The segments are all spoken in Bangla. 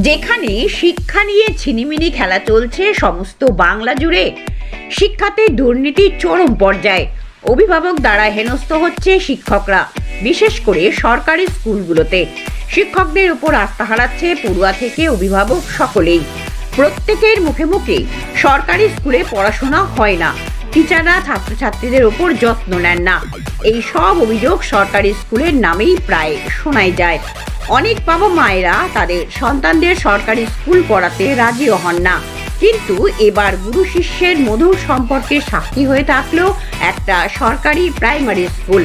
যেখানে শিক্ষা নিয়ে ছিনিমিনি খেলা চলছে সমস্ত বাংলা জুড়ে। শিক্ষাতে দুর্নীতির চরম পর্যায়ে। অভিভাবক দ্বারা হেনস্থ হচ্ছে শিক্ষকরা, বিশেষ করে সরকারি স্কুলগুলোতে। শিক্ষকদের উপর আস্থা হারাচ্ছে পড়ুয়া থেকে অভিভাবক সকলেই। প্রত্যেকের মুখে মুখে সরকারি স্কুলে পড়াশোনা হয় না। টিচাররা ছাত্রছাত্রীদের ওপর যত্ন নেন না। এই সব অভিযোগ সরকারি স্কুলের নামেই প্রায় শোনাই যায়। অনেক বাবা মায়েরা তাদের সন্তানদের সরকারি স্কুল পড়াতে রাজিও হন না। কিন্তু এবার গুরু শিষ্যের মধুর সম্পর্কে সাক্ষী হয়ে থাকল একটা সরকারি প্রাইমারি স্কুল।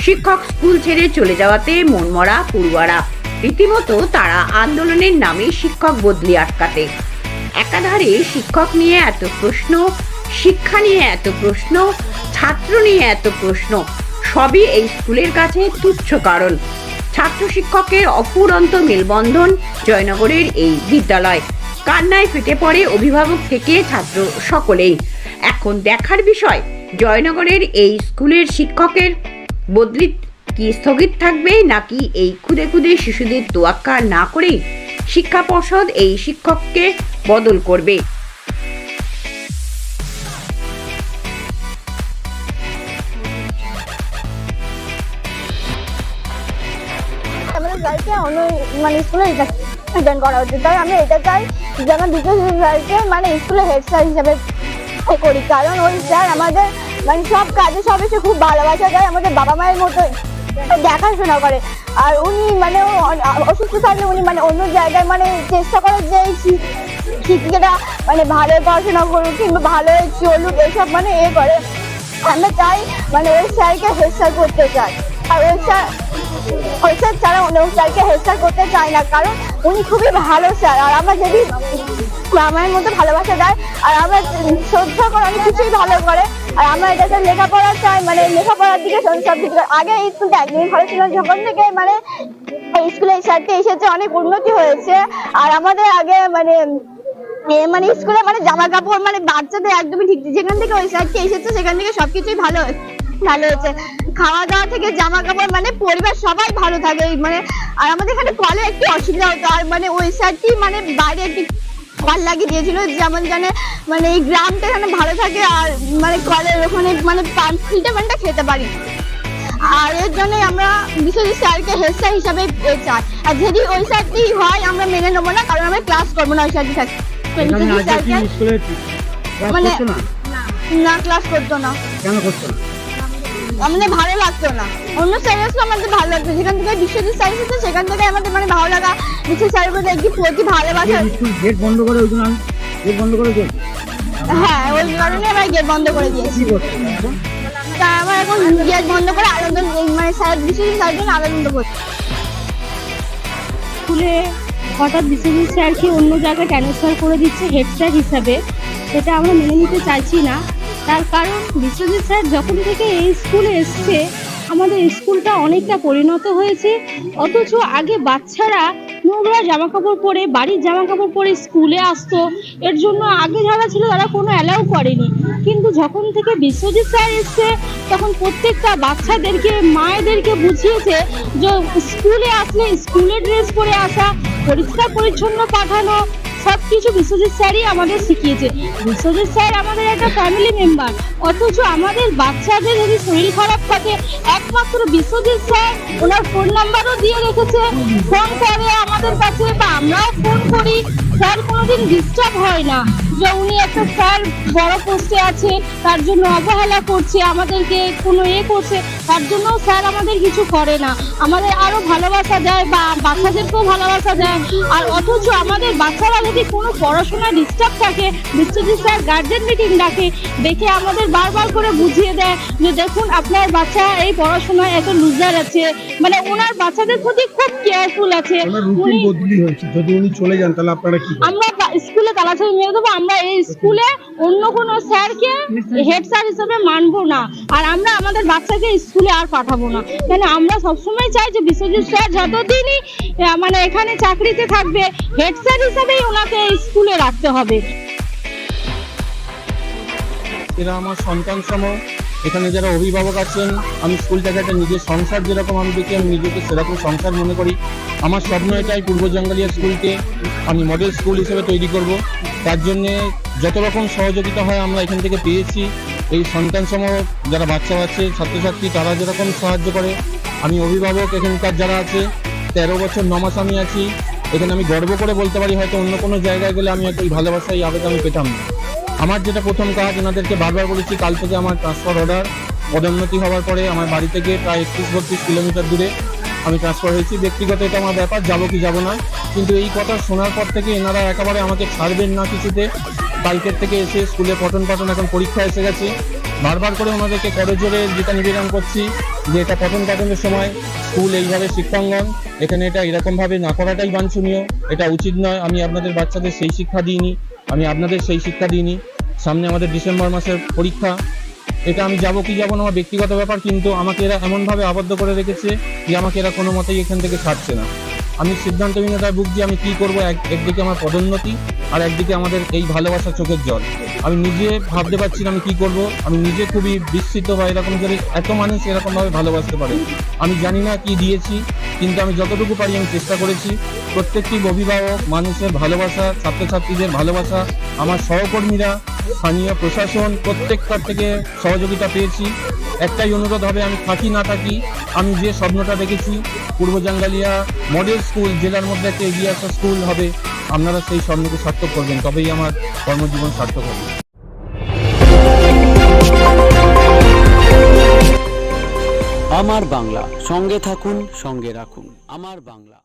শিক্ষক স্কুল ছেড়ে চলে যাওয়াতে মনমরা পড়ুয়ারা। রীতিমতো তারা আন্দোলনের নামে শিক্ষক বদলি আটকাতে। একাধারে শিক্ষক নিয়ে এত প্রশ্ন শিক্ষা নিয়ে এত প্রশ্ন, ছাত্র নিয়ে এত প্রশ্ন, সবই এই স্কুলের কাছে তুচ্ছ কারণ। ছাত্র শিক্ষকের অফুরন্ত মেলবন্ধন জয়নগরের এই বিদ্যালয়। কান্নায় ফেটে পড়ে অভিভাবক থেকে ছাত্র সকলেই। এখন দেখার বিষয়, জয়নগরের এই স্কুলের শিক্ষকের বদলি কি স্থগিত থাকবে নাকি এই খুদে খুদে শিশুদের তোয়াক্কা না করেই শিক্ষা পর্ষদ এই শিক্ষককে বদল করবে? মানে স্কুলে রিটার্ন করা উচিত। তাই আমি এটা চাই যে আমার দ্বিতীয় গাড়িকে মানে স্কুলে হেড স্যার হিসেবে করি। কারণ ওই স্যার আমাদের মানে সব কাজে সব এসে খুব ভালোবাসা দেয় আমাদের বাবা মায়ের মতো দেখাশোনা করে। আর উনি মানে অসুস্থ থাকলে উনি মানে অন্য জায়গায় মানে চেষ্টা করে যে এই শি- শিক্ষিকারা মানে ভালো পড়াশোনা করুক কিংবা ভালো চলুক, এসব মানে এ করে। আমরা চাই মানে ওই স্যারকে হেড স্যার করতে চাই। আর ওই স্যার ওই স্যার অন্য স্যারকে হেড করতে চাই না, কারণ উনি খুবই ভালো স্যার। আর আমরা যদি আমার মধ্যে ভালোবাসা দেয়, আর আমরা শ্রদ্ধা করে অনেক কিছুই ভালো করে, আর আমরা এটাতে লেখাপড়া চাই মানে লেখাপড়ার দিকে সব দিকে আগে এই স্কুলটা একদমই ভালো ছিল, যখন থেকে মানে এই স্কুলে এই স্যারটি এসেছে, অনেক উন্নতি হয়েছে। আর আমাদের আগে মানে মানে স্কুলে মানে জামা কাপড় মানে বাচ্চাদের একদমই ঠিক যেখান থেকে ওই স্যারটি এসেছে, সেখান থেকে সবকিছুই ভালো ভালো হয়েছে খাওয়া দাওয়া থেকে জামা কাপড় মানে পরিবার সবাই ভালো থাকে। মানে আর আমাদের এখানে কলে একটু অসুবিধা হতো। আর মানে ওই সাইডটি মানে বাইরে একটি কল লাগিয়ে দিয়েছিল যেমন জানে মানে এই গ্রামটা এখানে ভালো থাকে আর মানে কলের ওখানে মানে পান ফিল্টে পানটা খেতে পারি। আর এর জন্য আমরা বিশ্বজিৎ স্যারকে হেড স্যার হিসাবে চাই। আর যদি ওই স্যারটি হয় আমরা মেনে নেব না কারণ আমরা ক্লাস করব না ওই স্যারটি থাকে মানে- না? ক্লাস করতো না। কেন করছ না? আমাদের ভালো লাগতো না। অন্য স্যারের সাথে আমাদের ভালো লাগতো। যেখান থেকে বিশ্বজিৎ স্যার এসেছে সেখান থেকে আমাদের মানে ভালো লাগা। বিশ্বজিৎ স্যারের প্রতি একটি প্রতি ভালোবাসা। গেট বন্ধ করে ওই জন্য গেট বন্ধ করে দিয়েছে। হ্যাঁ ওই কারণে আমরা গেট বন্ধ করে দিয়েছি? তা আমার এখন গেট বন্ধ করে আলাদা মানে স্যার বিশ্বজিৎ স্যারের জন্য আলাদা করছি। স্কুলে হঠাৎ বিশ্বজিৎ স্যারকে অন্য জায়গায় ট্রান্সফার করে দিচ্ছে হেড স্যার হিসাবে। সেটা আমরা মেনে নিতে চাইছি না। তার কারণ বিশ্বজিৎ স্যার যখন থেকে এই স্কুলে এসছে, আমাদের স্কুলটা অনেকটা পরিণত হয়েছে। অথচ আগে বাচ্চারা নোংরা জামা কাপড় পরে, বাড়ির জামা কাপড় পরে স্কুলে আসতো। এর জন্য আগে যারা ছিল তারা কোনো অ্যালাউ করেনি। কিন্তু যখন থেকে বিশ্বজিৎ স্যার এসছে, তখন প্রত্যেকটা বাচ্চাদেরকে, মায়েদেরকে বুঝিয়েছে যে স্কুলে আসলে স্কুলের ড্রেস পরে আসা পরিষ্কার পরিচ্ছন্ন পাঠানো সব কিছু বিশ্বজিৎ স্যারই আমাদের শিখিয়েছে। বিশ্বজিৎ স্যার আমাদের একটা ফ্যামিলি মেম্বার অথচ আমাদের বাচ্চাদের যদি শরীর খারাপ থাকে, একমাত্র বিশ্বজিৎ স্যার ওনার ফোন নাম্বারও দিয়ে রেখেছে। ফোন করে আমাদের কাছে বা আমরাও ফোন করি। স্যার কোনোদিন ডিস্টার্ব হয় না। যে উনি একটা স্যার বড় পোস্টে আছে তার জন্য অবহেলা করছে আমাদেরকে কোনো এ করছে তার জন্য স্যার আমাদের কিছু করে না। আমাদের আরও ভালোবাসা দেয় বা বাচ্চাদেরকেও ভালোবাসা দেয়। আর অথচ আমাদের বাচ্চারা যদি কোনো পড়াশোনায় ডিস্টার্ব থাকে বিশ্বজিৎ স্যার গার্জেন মিটিং ডাকে দেখে আমাদের বারবার করে বুঝিয়ে দেয় যে দেখুন আপনার বাচ্চা এই পড়াশোনায় এত লুজার আছে। মানে ওনার বাচ্চাদের প্রতি খুব কেয়ারফুল আছে। রুটিন বদলি হয়েছে। যদি উনি চলে যান তাহলে আপনারা? আমরা স্কুলে তালাচাবি মেরে দেবো আমরা এই স্কুলে অন্য কোনো স্যারকে হেড স্যার হিসেবে মানবো না। আর আমরা আমাদের বাচ্চাকে স্কুলে আর পাঠাবো না। কেন আমরা সবসময় চাই যে বিশ্বজিৎ স্যার যতদিনই মানে এখানে চাকরিতে থাকবে হেড স্যার হিসেবেই ওনাকে স্কুলে রাখতে হবে। এরা আমার সন্তান সম এখানে যারা অভিভাবক আছেন, আমি স্কুলটাকে একটা নিজের সংসার যেরকম আমি দেখি, আমি নিজেকে সেরকম সংসার মনে করি। আমার স্বপ্ন এটাই পূর্ব জঙ্গালিয়া স্কুলকে আমি মডেল স্কুল হিসেবে তৈরি করব। তার জন্যে যত রকম সহযোগিতা হয় আমরা এখান থেকে পেয়েছি। এই সন্তান সম যারা বাচ্চা আছে, ছাত্রছাত্রী, তারা যেরকম সাহায্য করে। আমি অভিভাবক এখানকার যারা আছে, তেরো বছর, ন মাস আমি আছি। এখানে আমি গর্ব করে বলতে পারি হয়তো অন্য কোনো জায়গায় গেলে আমি একটা ভালোবাসা এই আবেগ আমি পেতাম না। আমার যেটা প্রথম কাজ, ওনাদেরকে বারবার বলেছি, কাল থেকে আমার ট্রান্সফার অর্ডার পদোন্নতি হওয়ার পরে আমার বাড়ি থেকে প্রায় একত্রিশ বত্রিশ কিলোমিটার দূরে আমি ট্রান্সফার হয়েছি। ব্যক্তিগত এটা আমার ব্যাপার, যাব কি যাব না। কিন্তু এই কথা শোনার পর থেকে এনারা একেবারে আমাকে ছাড়বেন না কিছুতে। কালকের থেকে এসে স্কুলে পঠন পাঠন এখন পরীক্ষা এসে গেছে। বারবার করে ওনাদেরকে করজোরে যেটা নিবেদন করছি যে এটা পঠন পাঠনের সময় স্কুল এইভাবে শিক্ষাঙ্গন, এখানে এটা এরকমভাবে না করাটাই বাঞ্ছনীয়। এটা উচিত নয়, আমি আপনাদের বাচ্চাদের সেই শিক্ষা দিইনি। আমি আপনাদের সেই শিক্ষা দিইনি। সামনে আমাদের ডিসেম্বর মাসের পরীক্ষা। এটা আমি যাব কি যাব না, আমার ব্যক্তিগত ব্যাপার, কিন্তু আমাকে এরা এমনভাবে আবদ্ধ করে রেখেছে যে আমাকে এরা কোনো মতেই এখান থেকে ছাড়ছে না। আমি সিদ্ধান্তহীনতায় ভুগছি, আমি কি করব? এক একদিকে আমার পদোন্নতি আর একদিকে আমাদের এই ভালোবাসা চোখের জল। আমি নিজে ভাবতে পারছি না আমি কি করব। আমি নিজে খুবই বিস্মিত বা এরকম করে এত মানুষ এরকমভাবে ভালোবাসতে পারে। আমি জানি না কি দিয়েছি, কিন্তু আমি যতটুকু পারি আমি চেষ্টা করেছি। প্রত্যেকটি অভিভাবক, মানুষের ভালোবাসা, ছাত্রছাত্রীদের ভালোবাসা, আমার সহকর্মীরা, স্থানীয় প্রশাসন, প্রত্যেকটার থেকে সহযোগিতা পেয়েছি। একটাই অনুরোধ হবে, আমি থাকি না থাকি, আমি যে স্বপ্নটা দেখেছি, পূর্ব জাঙ্গালিয়া মডেল স্কুল, জেলার মধ্যে একটা এগিয়ে আসা স্কুল হবে। আপনারা সেই স্বর্ণকে সার্থক করবেন, তবেই আমার কর্মজীবন সার্থক হবে। আমার বাংলা, সঙ্গে থাকুন, সঙ্গে রাখুন। আমার বাংলা।